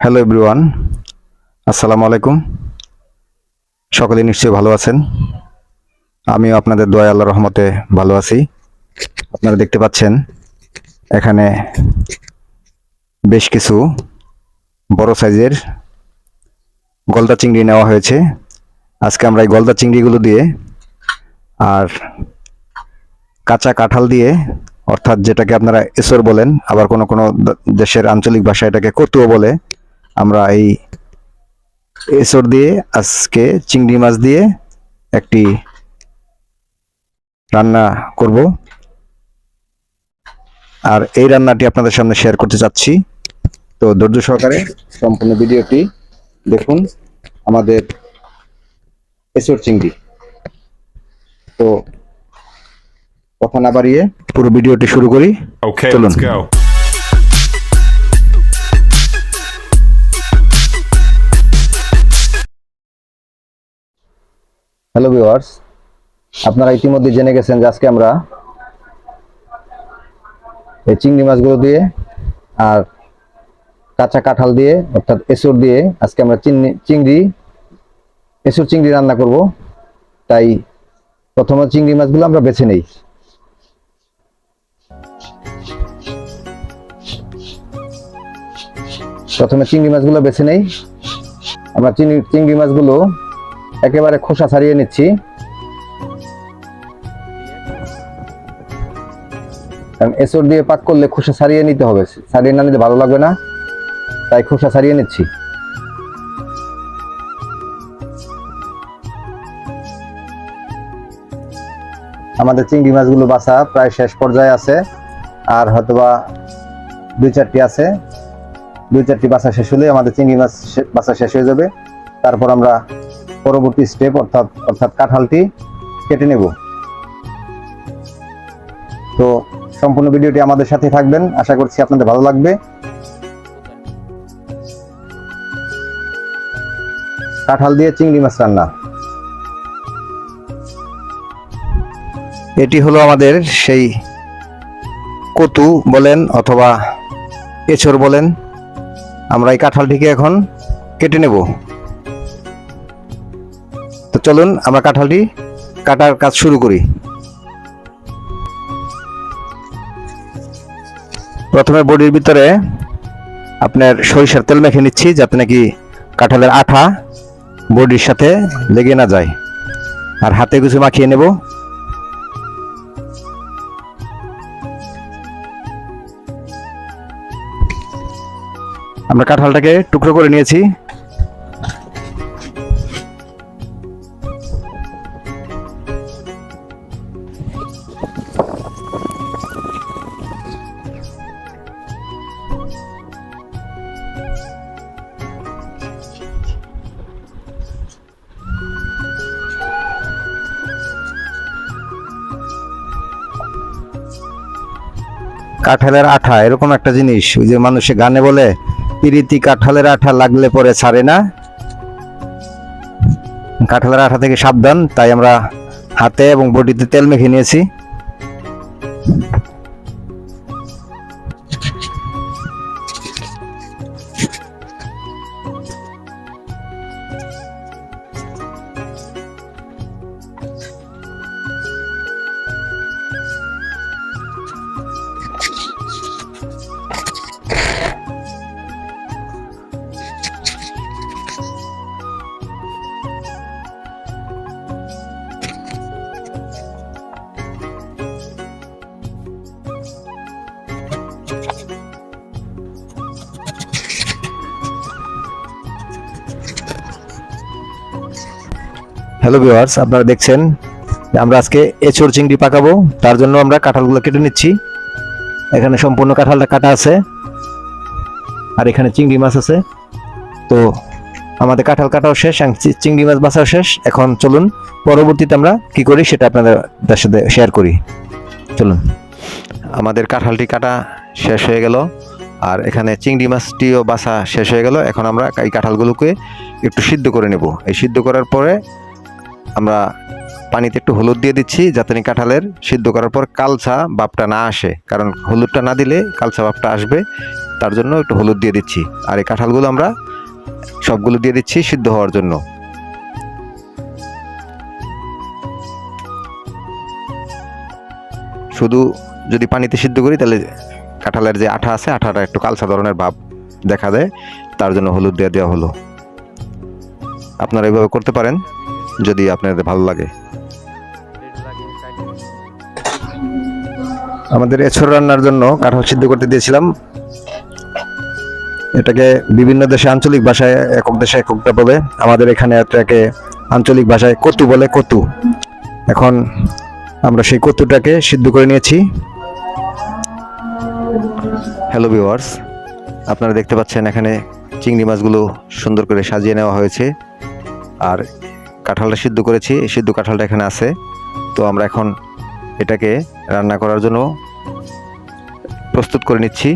Hello everyone আসসালামু আলাইকুম সকলে নিশ্চয়ই ভালো আছেন? আমিও আপনাদের দয়া আল্লাহ রহমতে ভালো আছি। আপনারা দেখতে পাচ্ছেন, এখানে বেশ কিছু বড় সাইজের গলদা চিংড়ি নেওয়া হয়েছে। আজকে আমরা এই গলদা চিংড়িগুলো দিয়ে আর কাঁচা কাঁঠাল দিয়ে, অর্থাৎ যেটাকে আপনারা এসর বলেন, আবার কোনো কোনো দেশের আঞ্চলিক ভাষা এটাকে কতুও বলে আমরা এই এসর দিয়ে আজকে চিংড়ি মাছ দিয়ে একটি রান্না করব। আর এই রান্নাটি আপনাদের সামনে শেয়ার করতে চাচ্ছি তো ধৈর্য সহকারে সম্পূর্ণ ভিডিওটি দেখুন আমাদের এসর চিংড়ি। তো কথা না বাড়িয়ে পুরো ভিডিওটি শুরু করি। Okay, হ্যালো ভিউয়ার্স আপনারা ইতিমধ্যে জেনে গেছেন যে আজকে আমরা এই চিংড়ি মাছগুলো দিয়ে আর কাঁচা কাঁঠাল দিয়ে, অর্থাৎ এসুর দিয়ে আজকে আমরা চিংড়ি, এসুর চিংড়ি রান্না করব। তাই প্রথমে চিংড়ি মাছগুলো আমরা বেছে নেই। প্রথমে চিংড়ি মাছগুলো বেছে নেই। আমরা চিংড়ি চিংড়ি মাছগুলো একেবারে খোসা ছাড়িয়ে নিচ্ছি। কারণ এসর দিয়ে পাক করলে খোসা ছাড়িয়ে নিতে হবে। ছাড়িয়ে না নিলে ভালো লাগবে না। তাই খোসা ছাড়িয়ে নিচ্ছি। আমাদের চিংড়ি মাছগুলো বাছা প্রায় শেষ পর্যায়ে আছে। আর হয়তোবা দুই চারটি আছে। দুই চারটি বাছা শেষ হলে আমাদের চিংড়ি মাছ বাছা শেষ হয়ে যাবে। তারপর আমরা পরবর্তী স্টেপ অর্থাৎ অর্থাৎ কাঁঠালটি কেটে নেব। তো সম্পূর্ণ ভিডিওটি আমাদের সাথে থাকবেন। আশা করছি আপনাদের ভালো লাগবে। কাঁঠাল দিয়ে চিংড়ি মাছ রান্না। এটি হলো আমাদের সেই কতু বলেন অথবা এছর বলেন। আমরা এই কাঁঠালটিকে এখন কেটে নেব। চলুন, আমরা কাঁঠালটি কাটার কাজ শুরু করি। প্রথমে বডির ভিতরে আপনার সরিষার তেল মেখে নিচ্ছি, যাতে নাকি কাঁঠালের আঠা বডির সাথে লেগে না যায়। আর হাতে কিছু মাখিয়ে নেব। আমরা কাঁঠালটাকে টুকরো করে নিয়েছি। কাঁঠালের আঠা, এরকম একটা জিনিস। ওই যে মানুষে গানে বলে, পিরিতি কাঁঠালের আঠা লাগলে পরে ছাড়ে না। কাঁঠালের আঠা থেকে সাবধান, তাই আমরা হাতে এবং বডিতে তেল মেখে নিয়েছি। হ্যালো ভিউয়ার্স আপনারা দেখছেন। আমরা আজকে এচোর চিংড়ি পাকাবো। তার জন্য আমরা কাঁঠালগুলো কেটে নিচ্ছি। এখানে সম্পূর্ণ কাঁঠালটা কাটা আছে। আর এখানে চিংড়ি মাছ আছে। তো আমাদের কাঁঠাল কাটাও শেষ চিংড়ি মাছ বাছাও শেষ। এখন চলুন, পরবর্তীতে আমরা কি করি সেটা আপনাদের সাথে শেয়ার করি। চলুন। আমাদের কাঁঠালটি কাটা শেষ হয়ে গেল। আর এখানে চিংড়ি মাছটিও বাছা শেষ হয়ে গেল। এখন আমরা এই কাঁঠালগুলোকে একটু সিদ্ধ করে নেব। এই সিদ্ধ করার পরে আমরা পানিতে একটু হলুদ দিয়ে দিচ্ছি, যাতে কাঁঠালের সিদ্ধ করার পর কালচা ভাবটা না আসে। কারণ হলুদটা না দিলে কালচা ভাবটা আসবে, তার জন্য একটু হলুদ দিয়ে দিচ্ছি। আর এই কাঁঠালগুলো আমরা সবগুলো দিয়ে দিচ্ছি সিদ্ধ হওয়ার জন্য। শুধু যদি পানিতে সিদ্ধ করি, তাহলে কাঁঠালের যে আঠা আছে, আঠাটা একটু কালচা ধরনের ভাব দেখা দেয়। তার জন্য হলুদ দিয়ে দেওয়া হলো। আপনারা এইভাবে করতে পারেন। যদি আপনাদের ভালো লাগে। আমাদের এছর রান্নার জন্য কাঁঠাল সিদ্ধ করতে দিয়েছিলাম। এটাকে বিভিন্ন দেশে আঞ্চলিক ভাষায়, একক দেশে এককটা বলে। আমাদের এখানে এটাকে আঞ্চলিক ভাষায় কতু বলে কতু। এখন আমরা সেই কতুটাকে সিদ্ধ করে নিয়েছি। হ্যালো ভিওয়ার্স আপনারা দেখতে পাচ্ছেন এখানে চিংড়ি মাছগুলো সুন্দর করে সাজিয়ে নেওয়া হয়েছে। আর কাঁঠালটা সিদ্ধ করেছি। সিদ্ধ কাঁঠালটা এখানে আছে। তো আমরা এখন এটাকে রান্না করার জন্য প্রস্তুত করে নিচ্ছি।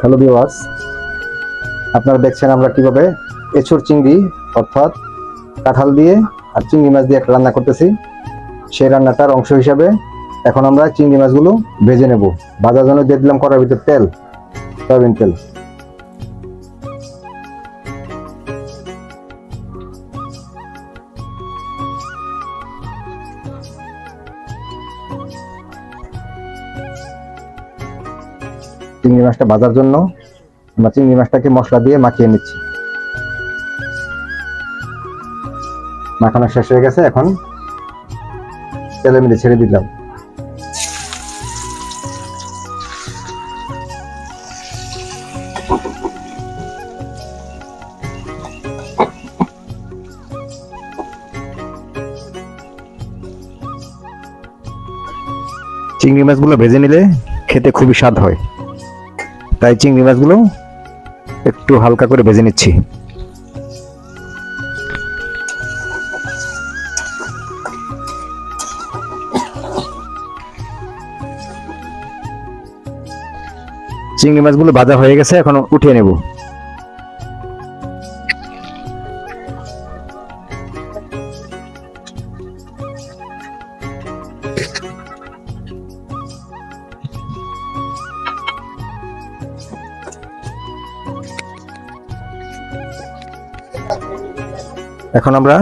হ্যালো ভিওয়ার্স আপনারা দেখছেন আমরা কীভাবে এঁচুর চিংড়ি, অর্থাৎ কাঁঠাল দিয়ে আর চিংড়ি মাছ দিয়ে একটা রান্না করতেছি। সেই রান্নাটার অংশ হিসাবে এখন আমরা চিংড়ি মাছগুলো ভেজে নেব। ভাজার জন্য দিয়ে দিলাম কড়ার ভিতর তেল, সয়াবিন তেল। চিংড়ি মাছটা ভাজার জন্য আমরা চিংড়ি মাছটাকে মশলা দিয়ে মাখিয়ে নিচ্ছি। মাখানো শেষ হয়ে গেছে, এখন তেলের মধ্যে ছেড়ে দিলাম। চিংড়ি মাছগুলো ভেজে নিলে খেতে খুবই স্বাদ হয়। তাই চিংড়ি মাছগুলো একটু হালকা করে ভেজে নিচ্ছি। চিংড়ি মাছগুলো ভাজা হয়ে গেছে, এখন উঠিয়ে নেব। এখন আমরা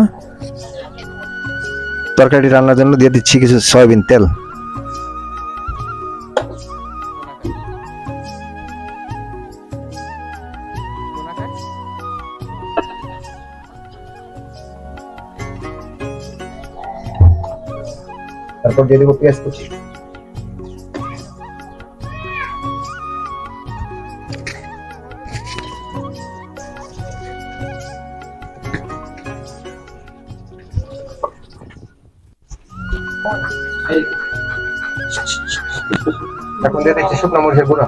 তরকারি রান্নার জন্য দিয়ে দিচ্ছি কিছু সয়াবিন তেল। তারপর দিয়ে দেবো পেঁয়াজ কুচি। এখন দিয়ে দিচ্ছি শুকনো মরিচের গুঁড়া।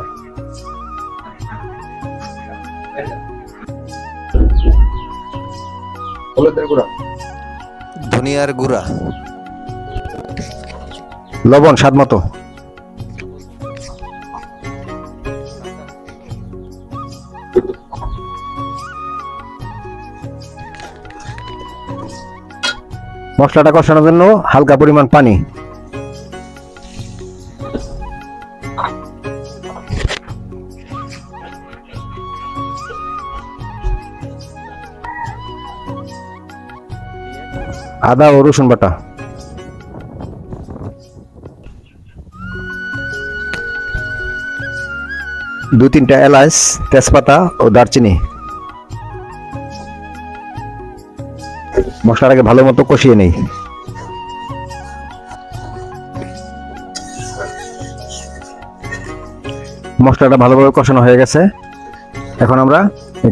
হলুদের গুঁড়া। ধনিয়ার গুঁড়া। লবণ স্বাদ মতো। মশলাটা কষানোর জন্য হালকা পরিমাণ পানি। আদা ও রসুন বাটা। দু তিনটা এলাচ, তেজপাতা ও দারচিনি। মশলাটাকে ভালো মতো কষিয়ে নেই। মশলাটা ভালোভাবে কষানো হয়ে গেছে। এখন আমরা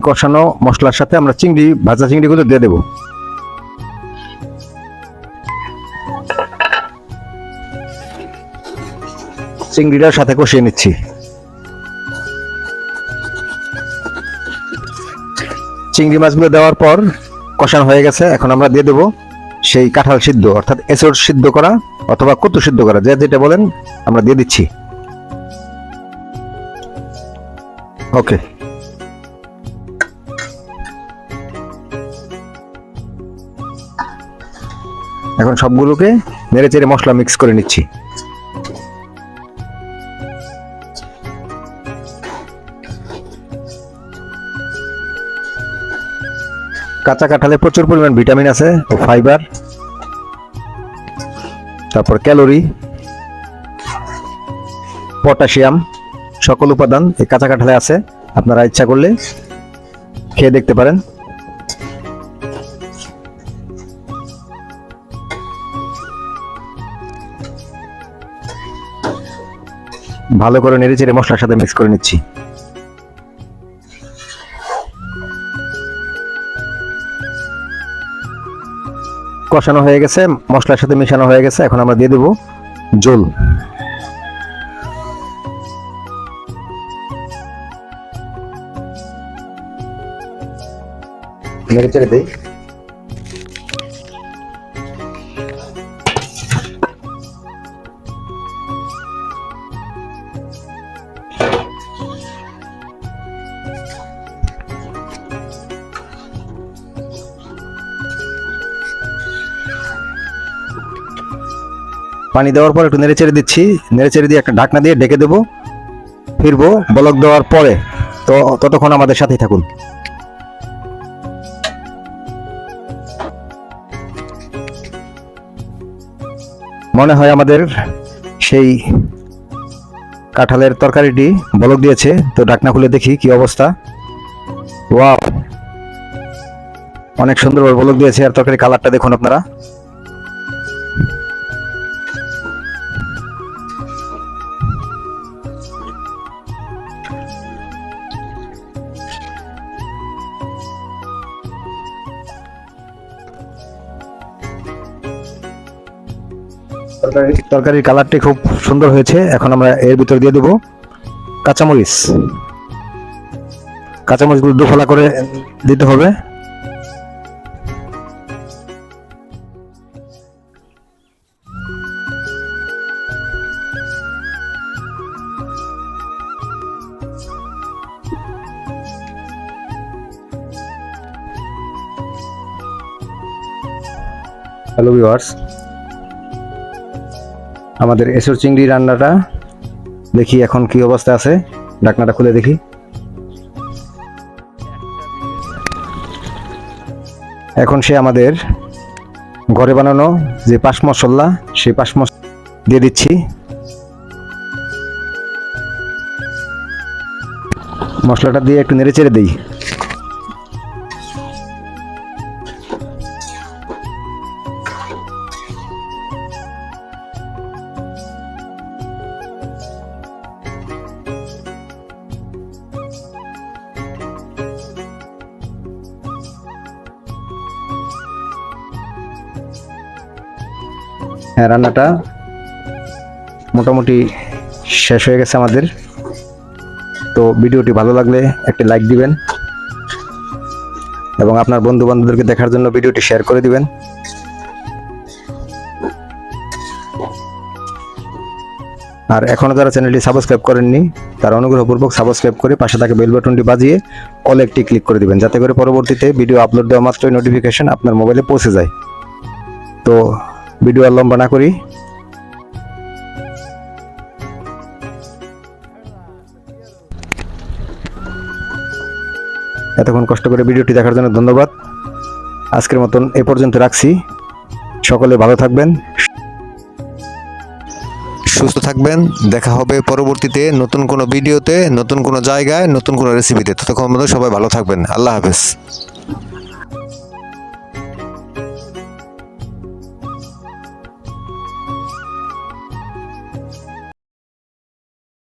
কষানো মশলার সাথে আমরা চিংড়ি, ভাজা চিংড়িগুলো দিয়ে দেবো। চিংড়িটার সাথে কষিয়ে নিচ্ছি। চিংড়ি মাছগুলো দেওয়ার পর কষানো হয়ে গেছে। এখন আমরা দিয়ে দেবো সেই কাঁঠাল সিদ্ধ, অর্থাৎ এসর সিদ্ধ করা অথবা কতু সিদ্ধ করা, যে যেটা বলেন আমরা দিয়ে দিচ্ছি। ওকে। এখন সবগুলোকে নেড়ে চেড়ে মশলা মিক্স করে নিচ্ছি। কাঁচা কাঁঠালে প্রচুর পরিমাণ ভিটামিন আছে ও ফাইবার। তারপর ক্যালোরি, পটাশিয়াম, সকল উপাদান এই কাঁচা কাঁঠালে আছে, আপনারা ইচ্ছা করলে খেয়ে দেখতে পারেন। ভালো করে নেড়ে চেড়ে মশলার সাথে মিক্স করে নিচ্ছি। কষানো হয়ে গেছে, মশলার সাথে মেশানো হয়ে গেছে, এখন আমরা দিয়ে দেব জল। নেড়ে ছেড়ে দেই। পানি দেওয়ার পর একটু নেড়ে চেড়ে দিচ্ছি। নেড়ে চেড়ে দিয়ে একটা ঢাকনা দিয়ে ঢেকে দেবো। ফিরবো বলক দেওয়ার পরে। তো ততক্ষণ আমাদের সাথেই থাকুন। মনে হয় আমাদের সেই কাঁঠালের তরকারিটি বলক দিয়েছে। তো ঢাকনা খুলে দেখি কি অবস্থা। ওয়াও! অনেক সুন্দরভাবে বলক দিয়েছে আর তরকারি কালারটা দেখুন আপনারা। তরকারি, তরকারির কালারটি খুব সুন্দর হয়েছে। এখন আমরা এর ভিতর দিয়ে দেবো কাঁচামরিচ। কাঁচামরিচগুলো দুফলা করে দিতে হবে। হ্যালো ভিউয়ার্স আমাদের এসর চিংড়ি রান্নাটা। দেখি এখন কি অবস্থা আছে। ডাকনাটা খুলে দেখি। এখন সে আমাদের ঘরে বানানো যে পাঁচ মশলা, সেই মশলা দিয়ে দিচ্ছি। মশলাটা দিয়ে একটু নেড়ে চেড়ে দিই। রান্নাটা মোটামুটি শেষ হয়ে গেছে আমাদের। তো ভিডিওটি ভালো লাগলে একটি লাইক দিবেন এবং আপনার বন্ধু বান্ধবদেরকে দেখার জন্য ভিডিওটি শেয়ার করে দিবেন। আর এখনও যারা চ্যানেলটি সাবস্ক্রাইব করেননি, তারা অনুগ্রহপূর্বক সাবস্ক্রাইব করে পাশে থাকা বেল বাটনটি বাজিয়ে অল একটি ক্লিক করে দিবেন, যাতে করে পরবর্তীতে ভিডিও আপলোড দেওয়া মাত্রই নোটিফিকেশন আপনার মোবাইলে পৌঁছে যায়। তো ভিডিও আর লম্বা না করি। এতক্ষণ কষ্ট করে ভিডিওটি দেখার জন্য ধন্যবাদ। আজকের মতন এ পর্যন্ত রাখছি। সকলে ভালো থাকবেন। সুস্থ থাকবেন। দেখা হবে পরবর্তীতে নতুন কোনো ভিডিওতে, নতুন কোনো জায়গায়, নতুন কোনো রেসিপিতে ততক্ষণ সবাই ভালো থাকবেন। আল্লাহ হাফেজ।